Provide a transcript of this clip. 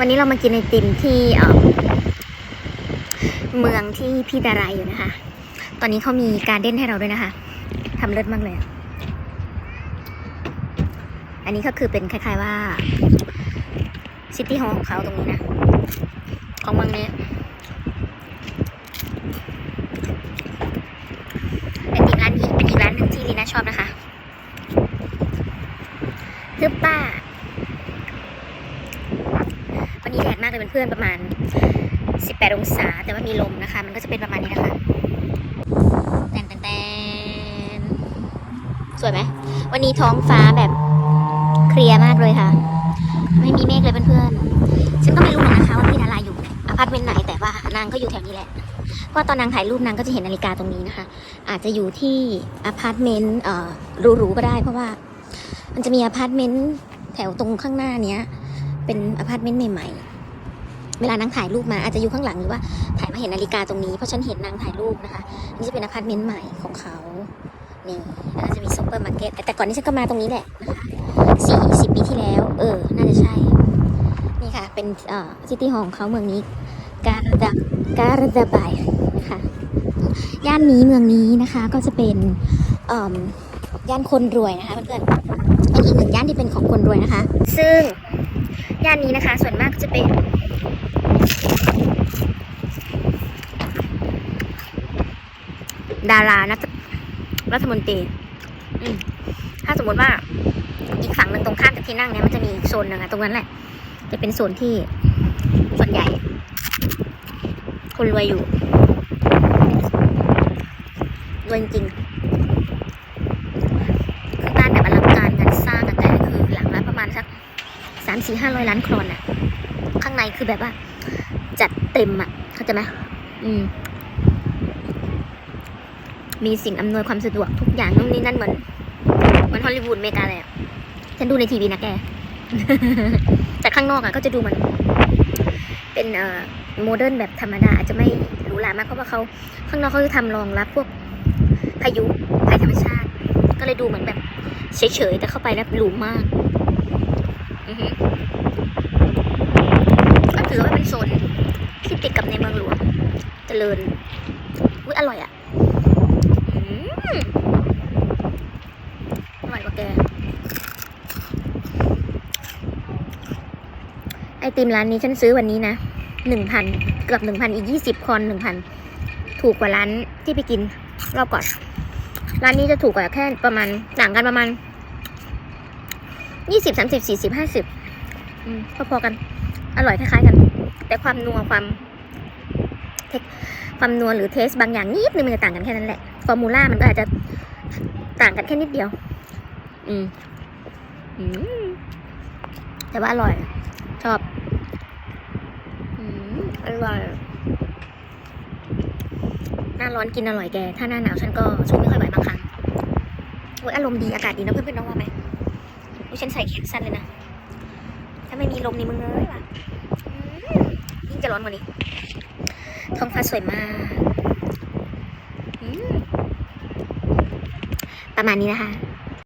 วันนี้เรามากินไอติมที่เมืองที่พี่ดารายอยู่นะคะ ตอนนี้เขามีการเด้นให้เราด้วยนะคะทำเลิศมากเลยอะอันนี้ก็คือเป็นคล้ายๆว่าซิตี้ฮอลของเขาตรงนี้นะ ของเมืองนี้ไอติมร้านนี้เป็นอีกร้านหนึ่งที่ลีน่าชอบนะคะคือป้า วันนี้แดดมากเลยเพื่อนๆประมาณ 18 องศา แต่ว่ามีลมนะคะ มันก็จะเป็นประมาณนี้นะคะแตนแตนแตนสวยไหมวันนี้ท้องฟ้าแบบเคลียร์มากเลยค่ะ ไม่มีเมฆเลยเพื่อนๆฉันก็ไม่รู้หรอกนะคะว่าพี่ดาราอยู่อพาร์ตเมนต์ไหนแต่ว่านางก็อยู่แถวนี้แหละเพราะตอนนางถ่ายรูปนางก็จะเห็นนาฬิกาตรงนี้นะคะ อาจจะอยู่ที่อพาร์ตเมนต์หรูๆก็ได้ เพราะว่า มันจะมีอพาร์ตเมนต์แถวตรงข้างหน้าเนี้ย เป็นอพาร์ตเมนต์ใหม่ๆ เวลานางถ่ายรูปมาอาจจะอยู่ข้างหลังหรือว่าถ่ายมาเห็นนาฬิกาตรงนี้เพราะฉันเห็นนางถ่ายรูปนะคะนี่จะเป็นอพาร์ตเมนต์ใหม่ของเขานี่แล้วจะมีซูเปอร์มาร์เก็ตแต่ก่อนนี้ฉันก็มาตรงนี้แหละนะคะสี่สิบปีที่แล้ว เออ น่าจะใช่ นี่ค่ะ เป็นเอ่อซิตี้ฮอลล์ของเขาเมืองนี้ การดาการดาบายนะคะย่านนี้เมืองนี้นะคะก็จะเป็นเอ่อย่านคนรวยนะคะเพื่อนๆเป็นอีกหนึ่งย่านที่เป็นของคนรวยนะคะ ซึ่ง ย่านนี้นะคะ ส่วนมากจะเป็นดารานักรัฐมนตรีถ้าสมมติว่าอีกฝั่งหนึ่งตรงข้ามจากที่นั่งเนี่ยมันจะมีอีกโซนหนึ่งอะตรงนั้นแหละ จะเป็นโซนที่ส่วนใหญ่ คนรวยอยู่รวยจริงๆคือบ้านแบบอลังการงานสร้างกันแต่คือหลังละประมาณสักสามสี่ห้าร้อยล้านครอนอะข้างในคือแบบว่า จัดเต็มอะเข้าใจไหมอืม มีสิ่งอำนวยความสะดวกทุกอย่างนู่นนี่นั่นเหมือนเหมือนฮอลลีวูดอเมริกาเลยอะฉันดูในทีวีนะแกแต่ข้างนอกอะก็จะดูเหมือนเป็นเอ่อโมเดิร์นแบบธรรมดาอาจจะไม่หรูหรามากเพราะว่าเขาข้างนอกเขาจะทำรองรับพวกพายุภัยธรรมชาติ ก็เลยดูเหมือนแบบเฉยๆแต่เข้าไปแล้วหรูมาก ก็ถือว่าเป็นโซนที่ติดกับในเมืองหลวง เจริญอุ้ยอร่อยอะอืมอร่อยกว่าแก ไอติมร้านนี้ฉันซื้อวันนี้นะหนึ่งพันเกือบหนึ่งพันอีกยี่สิบคอนหนึ่งพันถูกกว่าร้านที่ไปกินรอบก่อน ร้านนี้จะถูกกว่าแค่ประมาณต่างกันประมาณ ยี่สิบสามสิบสี่สิบห้าสิบพอๆกัน อร่อยคล้ายๆกัน แต่ความนัวความเทคความนัวหรือเทสบางอย่างนิดนึงมันจะต่างกันแค่นั้นแหละ ฟอร์มูล่ามันก็อาจจะต่างกันแค่นิดเดียว อืม อืม แต่ว่าอร่อย ชอบ อืม อร่อย หน้าร้อนกินอร่อยแก ถ้าหน้าหนาวฉันก็สู้ไม่ค่อยไหวบางครั้งโอ้ยอารมณ์ดีอากาศดีนะเพื่อนๆน้องว่าไหม ฉันใส่แขนสั้นเลยนะ ถ้าไม่มีลมนี่มึงเอ้ยว่ะอืมยิ่งจะร้อนกว่านี้ ท้องฟ้าสวยมาก ประมาณนี้นะคะ